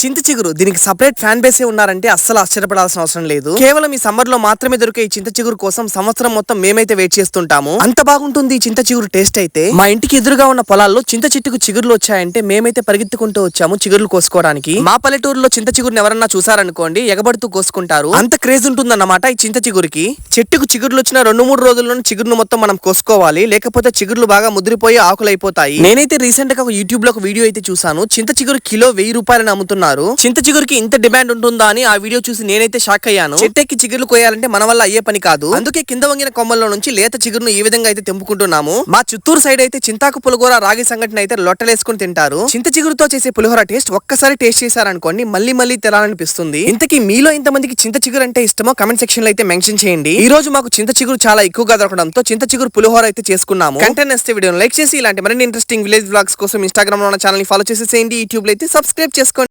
చింత చిగురు. దీనికి సపరేట్ ఫ్యాన్ బేసే ఉన్నారంటే అస్సలు ఆశ్చర్యపడాల్సిన అవసరం లేదు. కేవలం ఈ సమ్మర్లో మాత్రమే దొరికే ఈ చింత చిగురు కోసం సంవత్సరం మొత్తం మేమైతే వెయిట్ చేస్తుంటాము. అంత బాగుంటుంది ఈ చింత చిగురు టేస్ట్ అయితే. మా ఇంటికి ఎదురుగా ఉన్న పొలాల్లో చింత చెట్టుకు చిగురులు వచ్చాయంటే మేమైతే పరిగెత్తుకుంటూ వచ్చాము చిగురులు కోసుకోవడానికి. మా పల్లెటూరులో చింత చిగురుని ఎవరన్నా చూసారనుకోండి ఎగబడుతూ కోసుకుంటారు. అంత క్రేజ్ ఉంటుందన్నమాట ఈ చింత చిగురికి. చెట్టుకు చిగురులు వచ్చిన రెండు మూడు రోజుల్లోనే చిగురును మొత్తం మనం కోసుకోవాలి. లేకపోతే చిగురులు బాగా ముదిరిపోయి ఆకులైపోతాయి. నేనైతే రీసెంట్గా ఒక యూట్యూబ్లో ఒక వీడియో అయితే చూసాను చింత చిగురు కిలో వెయ్యి రూపాయలని అమ్ముతున్నారు చింత చిగురికి ఇంత డిమాండ్ ఉంటుందా అని ఆ వీడియో చూసి నేనైతే షాక్ అయ్యాను. చెట్టెక్కి చిగురులు కోయాలంటే మన వల్ల అయ్యే పని కాదు. అందుకే కింద వంగిన కొమ్మల్లో నుంచి లేత చిగురును ఈ విధంగా అయితే తెంపుకుంటున్నాము. మా చిత్తూరు సైడ్ అయితే చింతాకు పులిహోర రాగి సంఘటన అయితే లొట్టలేసుకుని తింటారు. చింత చిగురుతో చేసే పులిహోర టేస్ట్ ఒక్కసారి టేస్ట్ చేశారనుకోండి మళ్ళీ మళ్ళీ తినాలనిపిస్తుంది ఇంతకీ మీలో ఇంతమందికి చింత చిగురు అంటే ఇష్టమో కమెంట్ సెక్షన్లో అయితే మెన్షన్ చేయండి. ఈ రోజు మాకు చింత చిగురు చాలా ఎక్కువగా దొరకడంతో చింత చిగురు పులిహోర అయితే చేసుకున్నాము. కంటెంట్ నచ్చితే వీడియోని లైక్ చేసి ఇలాంటి మరిన్ని ఇంట్రెస్టింగ్ విలేజ్ బ్లాగ్స్ కోసం ఇన్స్టాగ్రామ్లో ఉన్న ఛానల్ని ఫాలో చేసేసేయండి. యూట్యూబ్లో అయితే సబ్స్క్రైబ్ చేసుకోండి.